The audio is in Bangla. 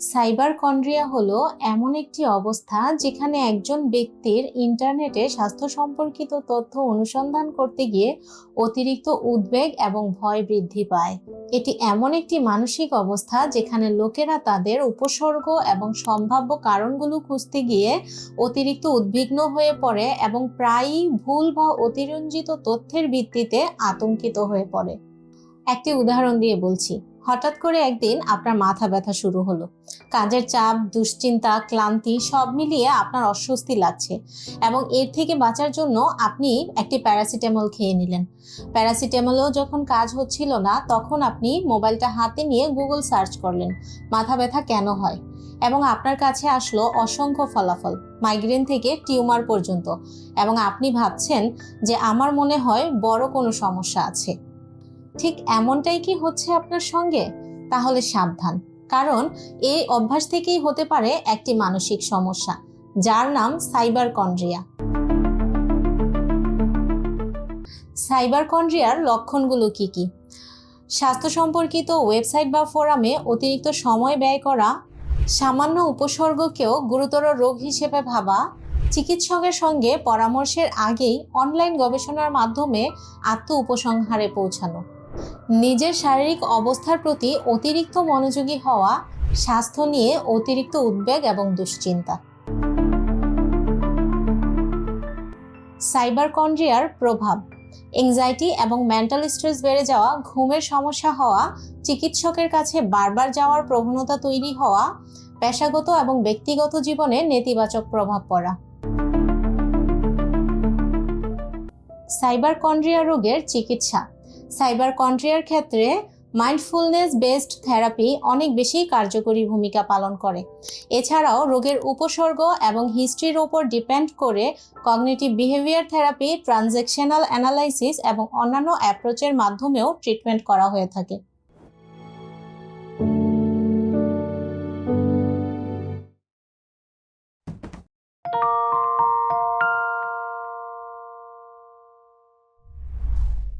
সাইবার কন্ড্রিয়া হলো এমন একটি অবস্থা যেখানে একজন ব্যক্তির ইন্টারনেটে স্বাস্থ্য সম্পর্কিত তথ্য অনুসন্ধান করতে গিয়ে অতিরিক্ত উদ্বেগ এবং ভয় বৃদ্ধি পায়। এটি এমন একটি মানসিক অবস্থা যেখানে লোকেরা তাদের উপসর্গ এবং সম্ভাব্য কারণগুলো খুঁজতে গিয়ে অতিরিক্ত উদ্বিগ্ন হয়ে পড়ে এবং প্রায়ই ভুল বা অতিরঞ্জিত তথ্যের ভিত্তিতে আতঙ্কিত হয়ে পড়ে। একটি উদাহরণ দিয়ে বলছি। হঠাৎ করে একদিন আপনার মাথা ব্যথা শুরু হলো। কাজের চাপ, দুশ্চিন্তা, ক্লান্তি সব মিলিয়ে আপনার অস্বস্তি লাগছে এবং এর থেকে বাঁচার জন্য আপনি একটি প্যারাসিটামল খেয়ে নিলেন। প্যারাসিটামলও যখন কাজ হচ্ছিল না, তখন আপনি মোবাইলটা হাতে নিয়ে গুগল সার্চ করলেন, মাথা ব্যথা কেন হয়? এবং আপনার কাছে আসলো অসংখ্য ফলাফল, মাইগ্রেন থেকে টিউমার পর্যন্ত। এবং আপনি ভাবছেন যে আমার মনে হয় বড় কোনো সমস্যা আছে। ঠিক এমনটাই কি হচ্ছে আপনার সঙ্গে? তাহলে সাবধান। কারণ এই অভ্যাস থেকেই হতে পারে একটি মানসিক সমস্যা, যার নাম সাইবার কন্ড্রিয়া সাইবার কন্ড্রিয়ার লক্ষণগুলো কি কি? স্বাস্থ্য সম্পর্কিত ওয়েবসাইট বা ফোরামে অতিরিক্ত সময় ব্যয় করা, সামান্য উপসর্গকেও গুরুতর রোগ হিসেবে ভাবা, চিকিৎসকের সঙ্গে পরামর্শের আগেই অনলাইন গবেষণার মাধ্যমে আত্ম উপসংহারে পৌঁছানো। নিজের শারীরিক অবস্থার প্রতি অতিরিক্ত মনোযোগী হওয়া, স্বাস্থ্য নিয়ে অতিরিক্ত উদ্বেগ এবং দুশ্চিন্তা। সাইবার কন্ড্রিয়ার প্রভাব। এংজাইটি এবং মেন্টাল স্ট্রেস বেড়ে যাওয়া, ঘুমের সমস্যা হওয়া, চিকিৎসকের কাছে বারবার যাওয়ার প্রবণতা তৈরি হওয়া, পেশাগত এবং ব্যক্তিগত জীবনে নেতিবাচক প্রভাব পড়া। সাইবার কন্ড্রিয়া রোগের চিকিৎসা। সাইবার কন্ট্রিয়ার ক্ষেত্রে মাইন্ডফুলনেস বেসড থেরাপি অনেক বেশি কার্যকরী ভূমিকা পালন করে। এছাড়াও রোগের উপসর্গ এবং হিস্ট্রির ওপর ডিপেন্ড করে cognitive behaviour therapy transactional analysis এবং অন্যান্য অ্যাপ্রোচের মাধ্যমেও ট্রিটমেন্ট করা হয়ে থাকে।